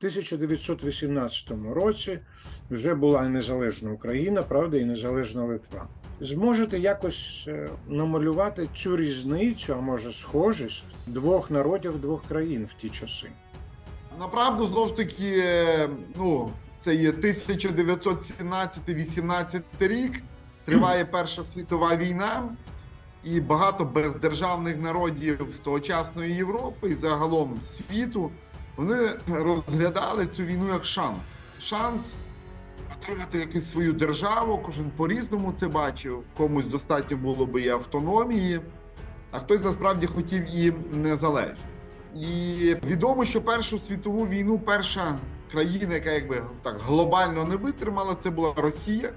1918 році вже була незалежна Україна, правда, і незалежна Литва. Зможете якось е, намалювати цю різницю, а може схожість двох народів, двох країн в ті часи? Направду, знову ж таки, е, ну, це є 1917-18 рік, триває Перша світова війна, і багато бездержавних народів тогочасної Європи і загалом світу вони розглядали цю війну як шанс. Шанс отримати якусь свою державу, кожен по-різному це бачив. Комусь достатньо було би і автономії, а хтось насправді хотів і незалежність. І відомо, що Першу світову війну перша країна, яка якби так глобально не витримала, це була Росія.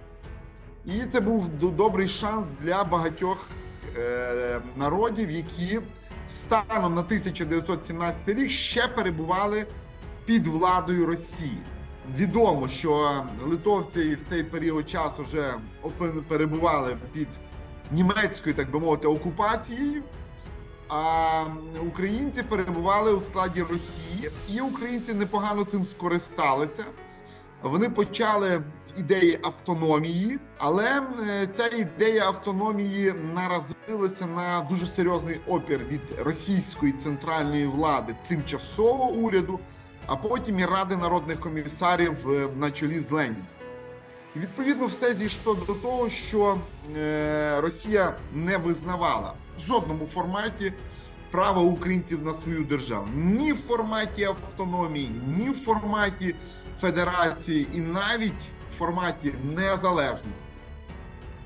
І це був добрий шанс для багатьох е, народів, які станом на 1917 рік ще перебували під владою Росії. Відомо, що литовці в цей період часу вже перебували під німецькою, так би мовити, окупацією. А українці перебували у складі Росії, і українці непогано цим скористалися. Вони почали з ідеї автономії, але е, ця ідея автономії наразилася на дуже серйозний опір від російської центральної влади тимчасового уряду, а потім і Ради народних комісарів е, на чолі з Леніном. І відповідно все зійшло до того, що е, Росія не визнавала в жодному форматі права українців на свою державу ні в форматі автономії, ні в форматі федерації, і навіть в форматі незалежності.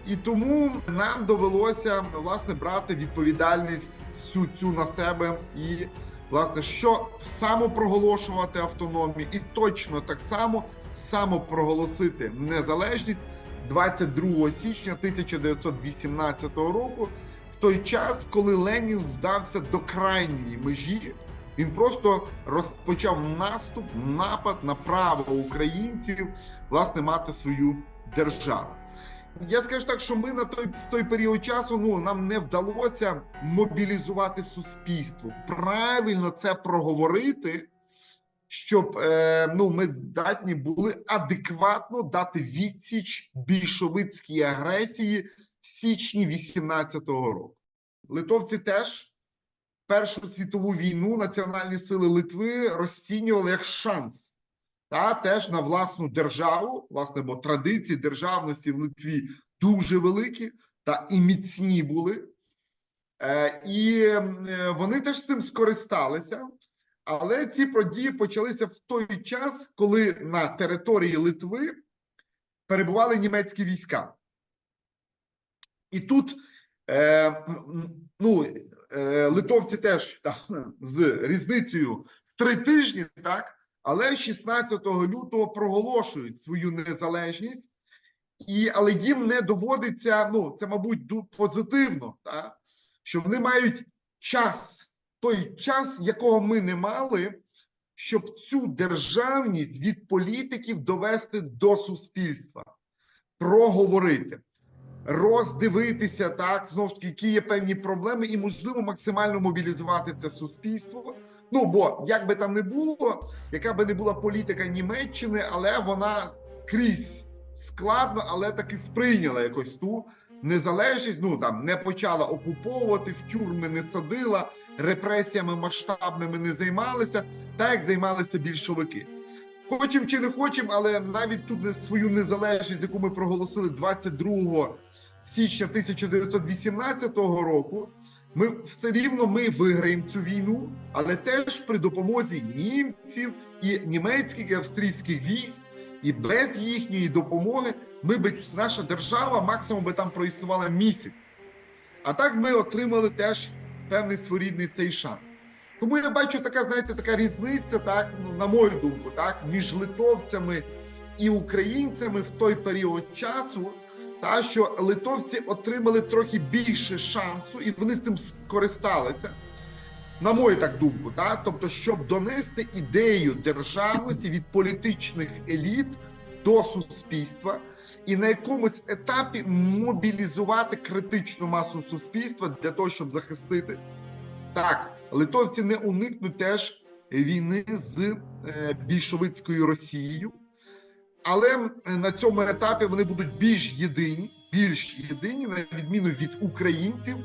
І тому нам довелося власне брати відповідальність всю цю на себе і власне що самопроголошувати автономію, і точно так само самопроголосити незалежність 22 січня 1918 року, в той час, коли Ленін вдався до крайньої межі. Він просто розпочав наступ, напад на право українців власне мати свою державу. Я скажу так, що ми на той в той період часу ну нам не вдалося мобілізувати суспільство, правильно це проговорити, щоб е, ну ми здатні були адекватно дати відсіч більшовицькій агресії в січні 18-го року. Литовці теж Першу світову війну національні сили Литви розцінювали як шанс та теж на власну державу, власне, бо традиції державності в Литві дуже великі та і міцні були. Е, і е, вони теж цим скористалися. Але ці події почалися в той час, коли на території Литви перебували німецькі війська. І тут е, ну, литовці теж там, з різницею в три тижні, так, але 16 лютого проголошують свою незалежність, і, але їм не доводиться, ну, це, мабуть, позитивно, так, що вони мають час, той час, якого ми не мали, щоб цю державність від політиків довести до суспільства, проговорити роздивитися так, знову ж таки, які є певні проблеми, і можливо максимально мобілізувати це суспільство. Ну бо як би там не було, яка би не була політика Німеччини, але вона крізь складно, але таки сприйняла якось ту незалежність. Ну там не почала окуповувати, в тюрми не садила, репресіями масштабними не займалися, так як займалися більшовики. Хочемо чи не хочемо, але навіть тут свою незалежність, яку ми проголосили 22 січня 1918 року, ми все рівно ми виграємо цю війну, але теж при допомозі німців і німецьких і австрійських військ, і без їхньої допомоги ми би наша держава максимум би там проіснувала місяць. А так ми отримали теж певний своєрідний цей шанс. Тому я бачу така, знаєте, така різниця, так ну на мою думку, так між литовцями і українцями в той період часу, та що литовці отримали трохи більше шансу, і вони цим скористалися. На мою так думку, так? тобто, щоб донести ідею державності від політичних еліт до суспільства, і на якомусь етапі мобілізувати критичну масу суспільства для того, щоб захистити так, литовці не уникнуть теж війни з е, більшовицькою Росією. Але на цьому етапі вони будуть більш єдині, більш єдині, на відміну від українців,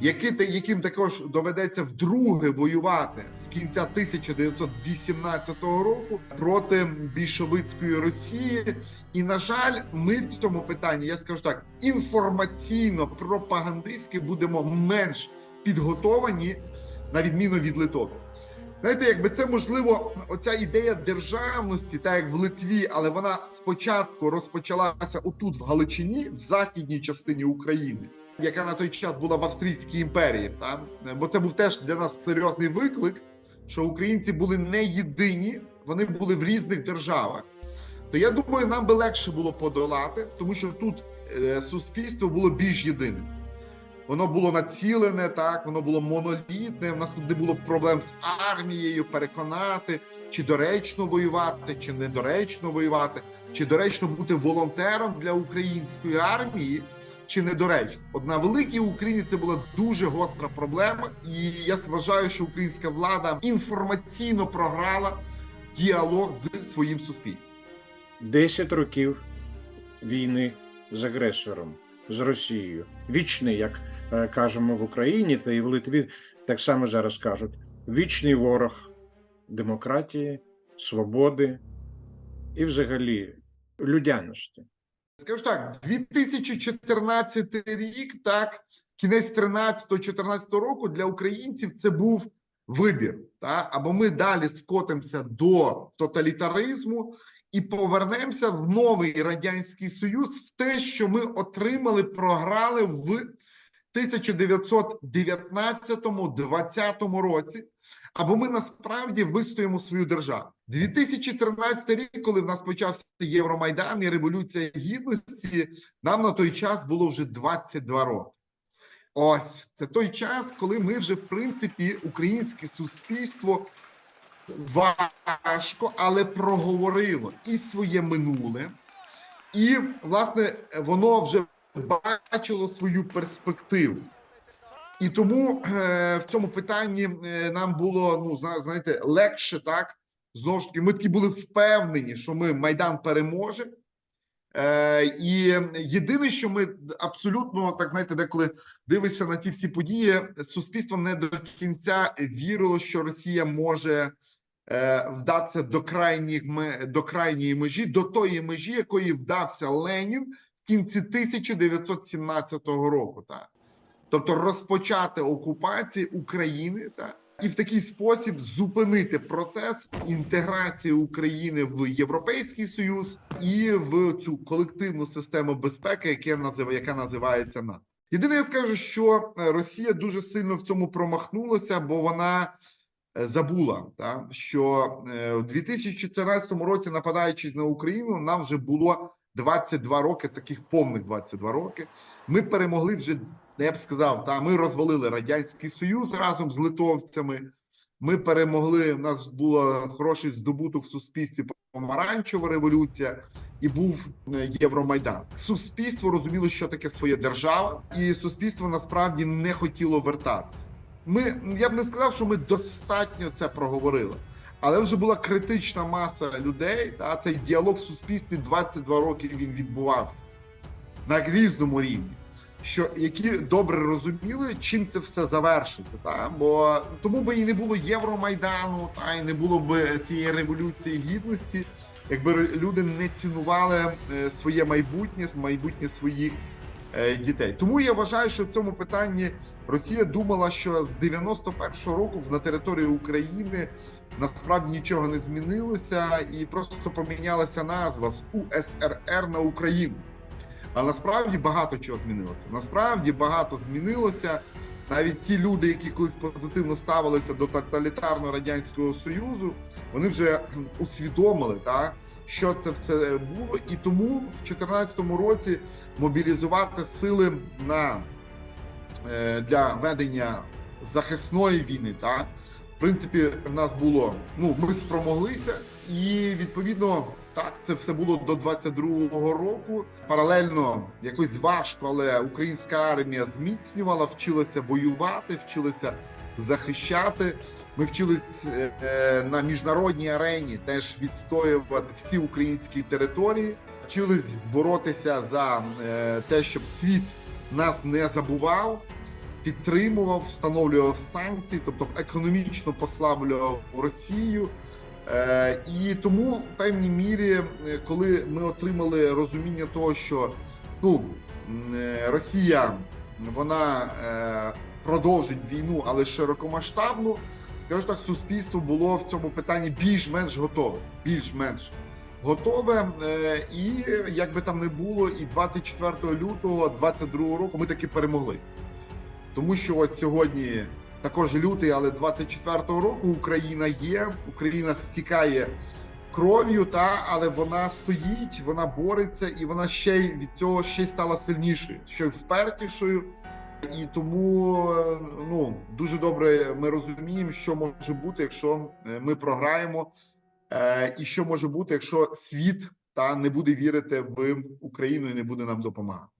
які, яким також доведеться вдруге воювати з кінця 1918 року проти більшовицької Росії. І на жаль, ми в цьому питанні, я скажу так, інформаційно пропагандистськи будемо менш підготовані на відміну від литовців. Знаєте, якби це можливо, оця ідея державності, так як в Литві, але вона спочатку розпочалася отут, в Галичині, в західній частині України, яка на той час була в Австрійській імперії. Та? Бо це був теж для нас серйозний виклик, що українці були не єдині, вони були в різних державах. То я думаю, нам би легше було подолати, тому що тут е, суспільство було більш єдиним. Воно було націлене, так воно було монолітне. У нас тут не було проблем з армією переконати, чи доречно воювати, чи недоречно воювати, чи доречно бути волонтером для української армії, чи недоречно. От на великій Україні це була дуже гостра проблема, і я вважаю, що українська влада інформаційно програла діалог з своїм суспільством. 10 років війни з агресором, з Росією. Вічний, як е, кажемо в Україні, та і в Литві так само зараз кажуть: вічний ворог демократії, свободи і взагалі людяності. Скажу так, 2014 рік, так, кінець 13-14 року для українців це був вибір. Так? Або ми далі скотимося до тоталітаризму і повернемося в новий радянський союз, в те, що ми отримали, програли в 1919-20 році. Або ми насправді вистоїмо свою державу. 2013 рік, коли в нас почався Євромайдан і Революція Гідності, нам на той час було вже 22 роки. Ось це той час, коли ми вже, в принципі, українське суспільство важко, але проговорило і своє минуле, і, власне, воно вже бачило свою перспективу. І тому е, в цьому питанні е, нам було ну зна- знаєте легше так. Знову ж таки, ми такі були впевнені, що ми майдан переможе. Е, і єдине, що ми абсолютно так знаєте, деколи дивишся на ті всі події, суспільство не до кінця вірило, що Росія може вдатися до крайніх до крайньої межі, до тої межі, якої вдався Ленін в кінці 1917 року. Так. Тобто розпочати окупацію України та і в такий спосіб зупинити процес інтеграції України в Європейський Союз і в цю колективну систему безпеки, називає, яка називається НАТО. Єдине, я скажу, що е, Росія дуже сильно в цьому промахнулася, бо вона е, забула, та, що е, в 2014 році, нападаючи на Україну, нам вже було 22 роки, таких повних 22 роки. Ми перемогли вже я б сказав, та ми розвалили радянський союз разом з литовцями. Ми перемогли. У нас було хороший здобуток в суспільстві помаранчева революція, і був е, Євромайдан. Суспільство розуміло, що таке своя держава, і суспільство насправді не хотіло вертатися. Ми я б не сказав, що ми достатньо це проговорили, але вже була критична маса людей. Та цей діалог в суспільстві 22 роки він відбувався на різному рівні що які добре розуміли, чим це все завершиться, та бо тому би і не було Євромайдану, та і не було б цієї революції гідності, якби люди не цінували е, своє майбутнє, майбутнє своїх дітей. Тому я вважаю, що в цьому питанні Росія думала, що з 91-го року на території України насправді нічого не змінилося, і просто помінялася назва з УСРР на Україну. А насправді багато чого змінилося. Насправді багато змінилося. Навіть ті люди, які колись позитивно ставилися до тоталітарного радянського союзу, вони вже усвідомили, так, що це все було, і тому в 2014 році мобілізувати сили на е, для ведення захисної війни, так в принципі, в нас було ну ми спромоглися, і відповідно Так, це все було до 22-го року. Паралельно якось важко, але українська армія зміцнювала, вчилася воювати, вчилася захищати. Ми вчились е, е, на міжнародній арені теж відстоювати всі українські території. Вчились боротися за е, те, щоб світ нас не забував, підтримував, встановлював санкції, тобто економічно послаблював Росію. Е, і тому в певній мірі, е, коли ми отримали розуміння того, що ну, е, Росія вона продовжить війну, але широкомасштабну, скажу так, суспільство було в цьому питанні більш-менш готове. Більш-менш готове. І як би там не було, і 24 лютого 22 року ми таки перемогли. Тому що ось сьогодні також лютий, але 24-го року Україна є, Україна стікає кров'ю, та але вона стоїть, вона бореться, і вона ще й від цього ще й стала сильнішою, ще й впертішою. І тому е, ну дуже добре ми розуміємо, що може бути, якщо е, ми програємо, е, і що може бути, якщо світ та не буде вірити в Україну і не буде нам допомагати.